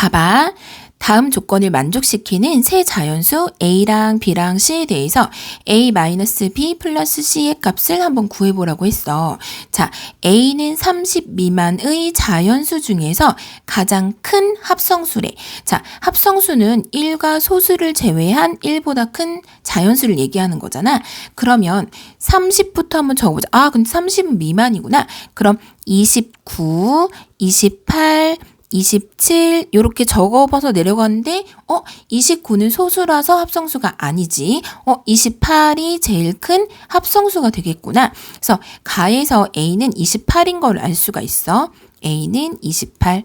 봐봐. 다음 조건을 만족시키는 세 자연수 A랑 B랑 C에 대해서 A-B 플러스 C의 값을 한번 구해보라고 했어. 자, A는 30 미만의 자연수 중에서 가장 큰 합성수래. 자, 합성수는 1과 소수를 제외한 1보다 큰 자연수를 얘기하는 거잖아. 그러면 30부터 한번 적어보자. 아, 근데 30은 미만이구나. 그럼 29, 28, 27 이렇게 적어봐서 내려갔는데 어 29는 소수라서 합성수가 아니지 어 28이 제일 큰 합성수가 되겠구나 그래서 가에서 A는 28인 걸 알 수가 있어 A는 28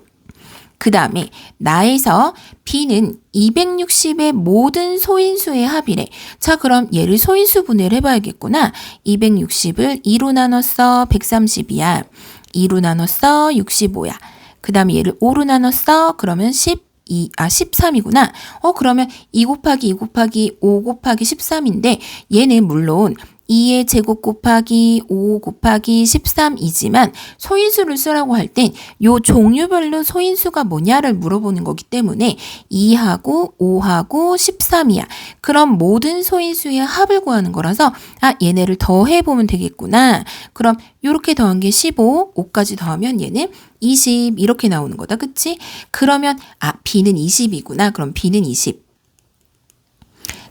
그 다음에 나에서 B는 260의 모든 소인수의 합이래. 자, 그럼 얘를 소인수 분해를 해봐야겠구나. 260을 2로 나눴어. 130이야. 2로 나눴어. 65야. 그 다음에 얘를 5로 나눴어. 그러면 12, 아, 13이구나. 어, 그러면 2 곱하기 2 곱하기 5 곱하기 13인데 얘는 물론 2의 제곱 곱하기 5 곱하기 13이지만 소인수를 쓰라고 할 땐 요 종류별로 소인수가 뭐냐를 물어보는 거기 때문에 2하고 5하고 13이야. 그럼 모든 소인수의 합을 구하는 거라서 아 얘네를 더해 보면 되겠구나. 그럼 요렇게 더한 게 15, 5까지 더하면 얘는 20 이렇게 나오는 거다. 그치? 그러면 아 B는 20이구나. 그럼 B는 20.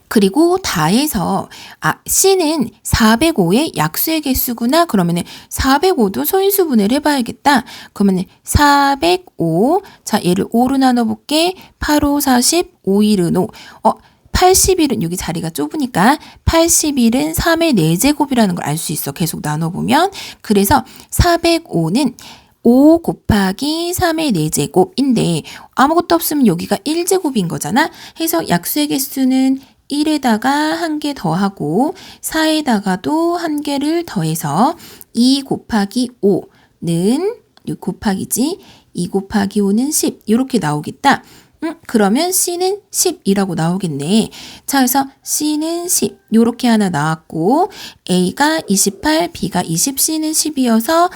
그리고 다해서 아 C는 405의 약수의 개수구나. 그러면은 405도 소인수 분해를 해봐야겠다. 그러면은 405 자 얘를 5로 나눠볼게. 8, 5, 40 5, 1은 5 어, 81은 여기 자리가 좁으니까 81은 3의 4제곱이라는 걸 알 수 있어. 계속 나눠보면. 그래서 405는 5 곱하기 3의 4제곱인데 아무것도 없으면 여기가 1제곱인 거잖아. 해서 약수의 개수는 1에다가 한 개 더하고 4에다가도 한 개를 더해서 2 곱하기 5는 곱하기지 2 곱하기 5는 10 이렇게 나오겠다. 음, 그러면 C는 10이라고 나오겠네. 자, 그래서 C는 10 이렇게 하나 나왔고 A가 28, B가 20, C는 10이어서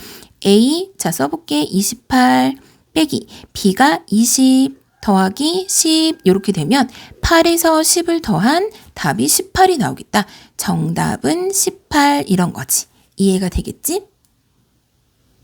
A 자 써볼게 28 빼기 B가 20 더하기 10 이렇게 되면 8에서 10을 더한 답이 18이 나오겠다. 정답은 18 이런 거지. 이해가 되겠지?